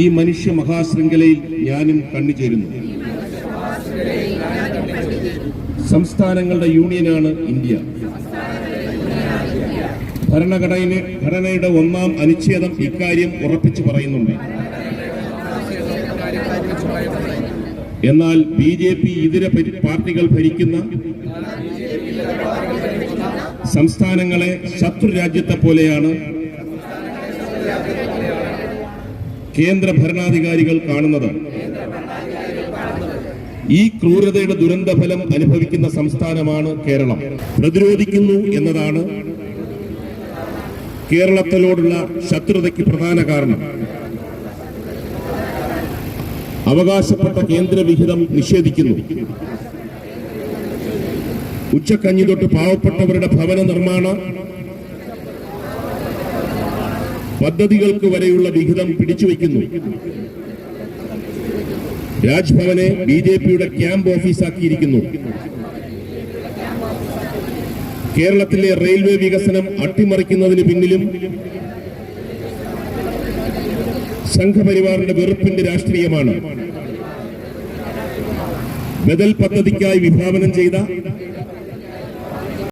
ഈ മനുഷ്യ മഹാശൃംഖലയിൽ ഞാനും കണ്ണുചേരുന്നു. സംസ്ഥാനങ്ങളുടെ യൂണിയനാണ് ഇന്ത്യ. ഭരണഘടന ഘടനയുടെ ഒന്നാം അനുച്ഛേദം ഇക്കാര്യം ഉറപ്പിച്ചു പറയുന്നുണ്ട്. എന്നാൽ ബി ജെ പി ഇതര പാർട്ടികൾ ഭരിക്കുന്ന സംസ്ഥാനങ്ങളെ ശത്രു രാജ്യത്തെ പോലെയാണ് കേന്ദ്ര ഭരണാധികാരികൾ കാണുന്നത്. ഈ ക്രൂരതയുടെ ദുരന്തഫലം അനുഭവിക്കുന്ന സംസ്ഥാനമാണ് കേരളം. പ്രതിരോധിക്കുന്നു എന്നതാണ് കേരളത്തിലോടുള്ള ശത്രുതയ്ക്ക് പ്രധാന കാരണം. അവകാശപ്പെട്ട കേന്ദ്രവിഹിതം നിഷേധിക്കുന്നു. ഉച്ചക്കഞ്ഞി തൊട്ട് പാവപ്പെട്ടവരുടെ ഭവന നിർമ്മാണ പദ്ധതികൾക്ക് വരെയുള്ള വിഹിതം പിടിച്ചുവെക്കുന്നു രാജ്ഭവനെ ബി ജെ പിയുടെ ക്യാമ്പ് ഓഫീസാക്കിയിരിക്കുന്നു. കേരളത്തിലെ റെയിൽവേ വികസനം അട്ടിമറിക്കുന്നതിന് പിന്നിലും സംഘപരിവാറിന്റെ വെറുപ്പിന്റെ രാഷ്ട്രീയമാണ്. ബദൽ പദ്ധതിക്കായി വിഭാവനം ചെയ്ത